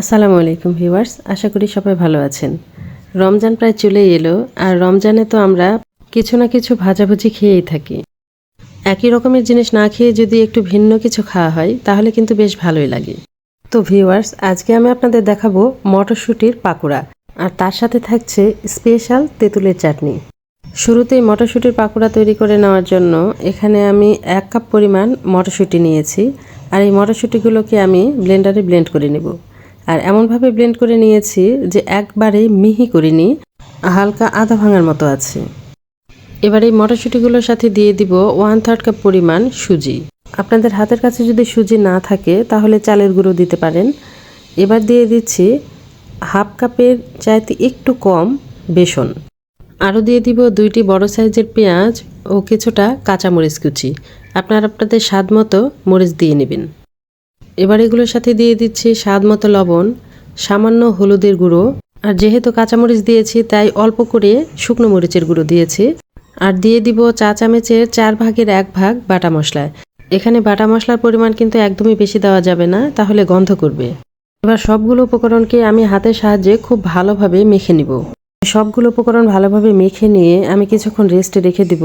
আসসালামু আলাইকুম ভিউয়ার্স, আশা করি সবাই ভালো আছেন। রমজান প্রায় চলেই এলো, আর রমজানে তো আমরা কিছু না কিছু ভাজাভুজি খেয়েই থাকি। একই রকমের জিনিস না খেয়ে যদি একটু ভিন্ন কিছু খাওয়া হয়, তাহলে কিন্তু বেশ ভালোই লাগে। তো ভিউয়ার্স, আজকে আমি আপনাদের দেখাবো মটরশুঁটির পাকোড়া, আর তার সাথে থাকছে স্পেশাল তেঁতুলের চাটনি। শুরুতেই মটরশুঁটির পাকোড়া তৈরি করে নেওয়ার জন্য এখানে আমি এক কাপ পরিমাণ মটরশুঁটি নিয়েছি, আর এই মটরশুঁটিগুলোকে আমি ব্লেন্ডারে ব্লেন্ড করে নেব। আর এমনভাবে ব্লেন্ড করে নিয়েছি যে একবারে মিহি করিনি, হালকা আধা ভাঙার মতো আছে। এবার এই মটরশুঁটিগুলোর সাথে দিয়ে দিব ওয়ান থার্ড কাপ পরিমাণ সুজি। আপনাদের হাতের কাছে যদি সুজি না থাকে, তাহলে চালের গুঁড়ো দিতে পারেন। এবার দিয়ে দিচ্ছি হাফ কাপের চাইতে একটু কম বেসন। আরও দিয়ে দিব দুইটি বড় সাইজের পেঁয়াজ ও কিছুটা কাঁচামরিচ কুচি। আপনার আপনাদের স্বাদ মতো মরিচ দিয়ে নেবেন। এবার এগুলোর সাথে দিয়ে দিচ্ছি স্বাদ মতো লবণ, সামান্য হলুদের গুঁড়ো। আর যেহেতু কাঁচামরিচ দিয়েছি, তাই অল্প করে শুকনো মরিচের গুঁড়ো দিয়েছি। আর দিয়ে দিব চা চামচের চার ভাগের এক ভাগ বাটা মশলা। এখানে বাটা মশলার পরিমাণ কিন্তু একদমই বেশি দেওয়া যাবে না, তাহলে গন্ধ করবে। এবার সবগুলো উপকরণকে আমি হাতের সাহায্যে খুব ভালোভাবে মেখে নিব। সবগুলো উপকরণ ভালোভাবে মেখে নিয়ে আমি কিছুক্ষণ রেস্টে রেখে দিব,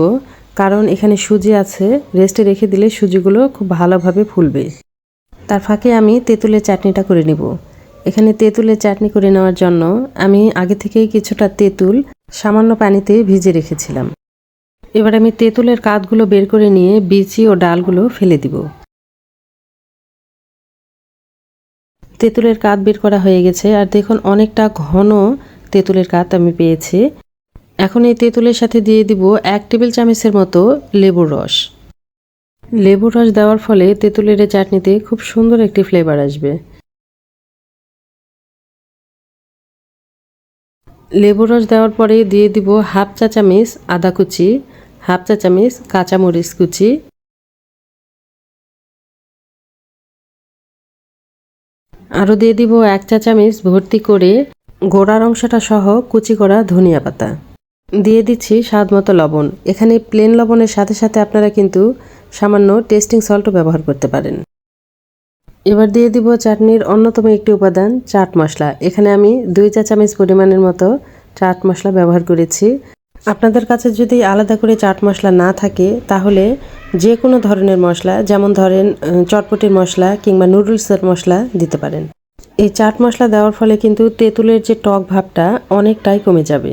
কারণ এখানে সুজি আছে। রেস্টে রেখে দিলে সুজিগুলো খুব ভালোভাবে ফুলবে। তার ফাঁকে আমি তেঁতুলের চাটনিটা করে নিব। এখানে তেঁতুলের চাটনি করে নেওয়ার জন্য আমি আগে থেকেই কিছুটা তেঁতুল সামান্য পানিতে ভিজে রেখেছিলাম। এবার আমি তেঁতুলের কাঠগুলো বের করে নিয়ে বিচি ও ডালগুলো ফেলে দিব। তেঁতুলের কাঠ বের করা হয়ে গেছে আর দেখুন অনেকটা ঘন তেঁতুলের কাঠ আমি পেয়েছি। এখন এই তেঁতুলের সাথে দিয়ে দিব এক টেবিল চামচের মতো লেবুর রস। লেবুর রস দেওয়ার ফলে তেঁতুলের চাটনিতে খুব সুন্দর একটি ফ্লেভার আসবে। লেবুর রস দেওয়ার পরে দিয়ে দিব হাফ চা চামচ আদা কুচি, হাফ চা চামচ কাঁচামরিচ কুচি। আরও দিয়ে দিব এক চা চামচ ভর্তি করে গোড়ার অংশটা সহ কুচি করা ধনিয়া পাতা। দিয়ে দিচ্ছি স্বাদ মতো লবণ। এখানে প্লেন লবণের সাথে সাথে আপনারা কিন্তু সামান্য টেস্টিং সল্টও ব্যবহার করতে পারেন। এবার দিয়ে দিব চাটনির অন্যতম একটি উপাদান, চাট মশলা। এখানে আমি দুই চা চামচ পরিমাণের মতো চাট মশলা ব্যবহার করেছি। আপনাদের কাছে যদি আলাদা করে চাট মশলা না থাকে, তাহলে যে কোনো ধরনের মশলা, যেমন ধরেন চটপটির মশলা কিংবা নুডলসের মশলা দিতে পারেন। এই চাট মশলা দেওয়ার ফলে কিন্তু তেঁতুলের যে টক ভাবটা অনেকটাই কমে যাবে।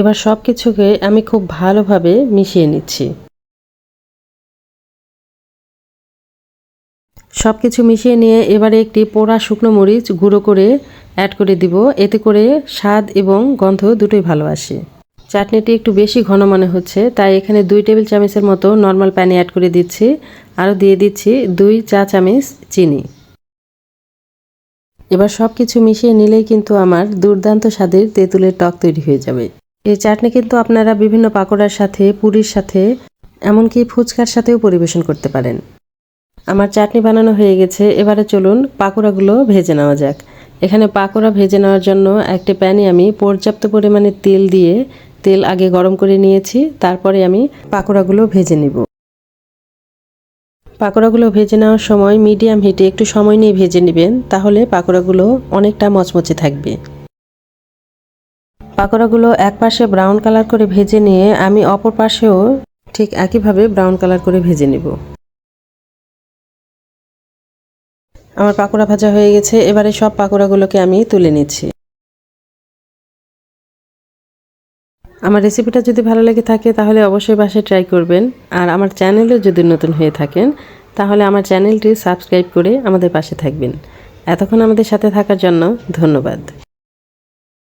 এবার সব কিছুকে আমি খুব ভালোভাবে মিশিয়ে নিচ্ছি। সব কিছু মিশিয়ে নিয়ে এবারে একটি পোড়া শুকনো মরিচ গুঁড়ো করে অ্যাড করে দিব। এতে করে স্বাদ এবং গন্ধ দুটোই ভালো আসে। চাটনিটি একটু বেশি ঘন মনে হচ্ছে, তাই এখানে দুই টেবিল চামচের মতো নর্মাল পানি অ্যাড করে দিচ্ছি। আরও দিয়ে দিচ্ছি দুই চা চামচ চিনি। এবার সব কিছু মিশিয়ে নিলেই কিন্তু আমার দুর্দান্ত স্বাদের তেঁতুলের টক তৈরি হয়ে যাবে। এই চাটনি কিন্তু আপনারা বিভিন্ন পাকোড়ার সাথে, পুরীর সাথে, এমনকি ফুচকার সাথেও পরিবেশন করতে পারেন। আমার চাটনি বানানো হয়ে গেছে, এবারে চলুন পাকোড়াগুলো ভেজে নেওয়া যাক। এখানে পাকোড়া ভেজে নেওয়ার জন্য একটি প্যানে আমি পর্যাপ্ত পরিমাণে তেল দিয়ে তেল আগে গরম করে নিয়েছি, তারপরে আমি পাকোড়াগুলো ভেজে নিব। পাকোড়াগুলো ভেজে নেওয়ার সময় মিডিয়াম হিটে একটু সময় নিয়ে ভেজে নেবেন, তাহলে পাকোড়াগুলো অনেকটা মচমচে থাকবে। পাকোড়াগুলো এক পাশে ব্রাউন কালার করে ভেজে নিয়ে আমি অপর পাশেও ঠিক একইভাবে ব্রাউন কালার করে ভেজে নিব। আমার পাকোড়া ভাজা হয়ে গেছে, এবারে সব পাকোড়াগুলোকে আমি তুলে নিচ্ছি। আমার রেসিপিটা যদি ভালো লেগে থাকে, তাহলে অবশ্যই বাসায় ট্রাই করবেন। আর আমার চ্যানেলও যদি নতুন হয়ে থাকেন, তাহলে আমার চ্যানেলটি সাবস্ক্রাইব করে আমাদের পাশে থাকবেন। এতক্ষণ আমাদের সাথে থাকার জন্য ধন্যবাদ।